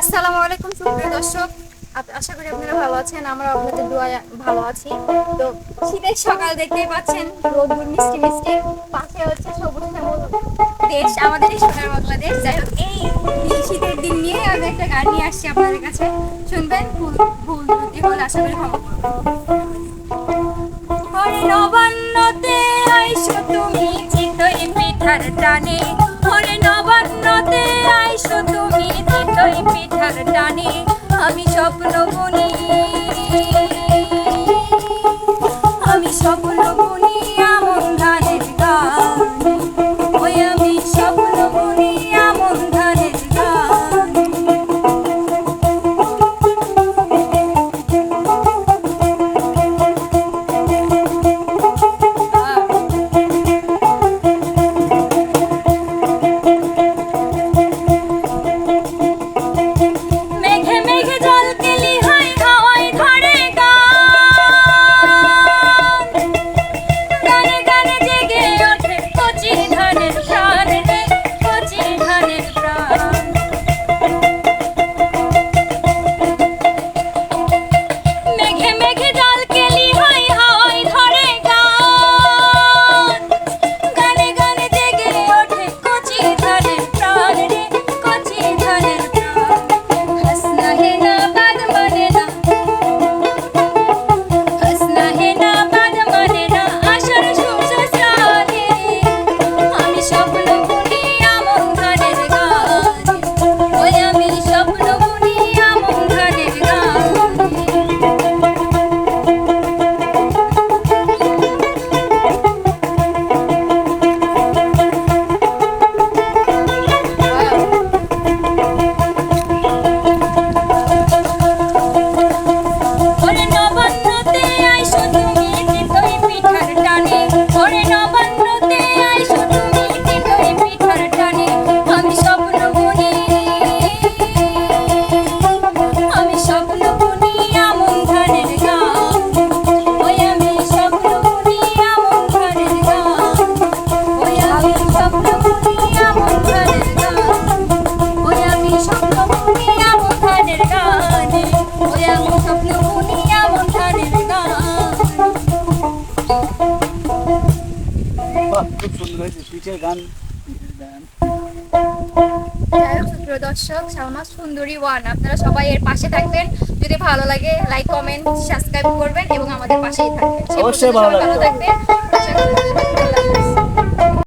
আসসালামু আলাইকুম সুপ্রিয় দর্শক। আশা করি আপনারা ভালো আছেন, আমরা আপনাদের দোয়ায় ভালো আছি। তো শীতের সকাল দেখতেই পাচ্ছেন রোদ্দুর মিষ্টি মিষ্টি, পাশে হচ্ছে সবুজ শ্যামল দেশ, আমাদের এই সোনার বাংলাদেশ যাই হোক, এই শীতের দিন নিয়ে আমি একটা গান নিয়ে আসছি আপনাদের কাছে। শুনবেন, ভুল ভুল ত্রুটি হলে আশা করি করবেন। ওরে নবান্নতে আইসো তুমি চিতই পিঠার টানে। খুব সুন্দর হয়েছে পিঠের গান। সুপ্রিয় দর্শক সালমা সুন্দরী ওয়ান আপনারা সবাই এর পাশে থাকবেন। যদি ভালো লাগে লাইক কমেন্ট সাবস্ক্রাইব করবেন এবং আমাদের পাশেই থাকবেন। অবশ্যই ভালো লাগবে।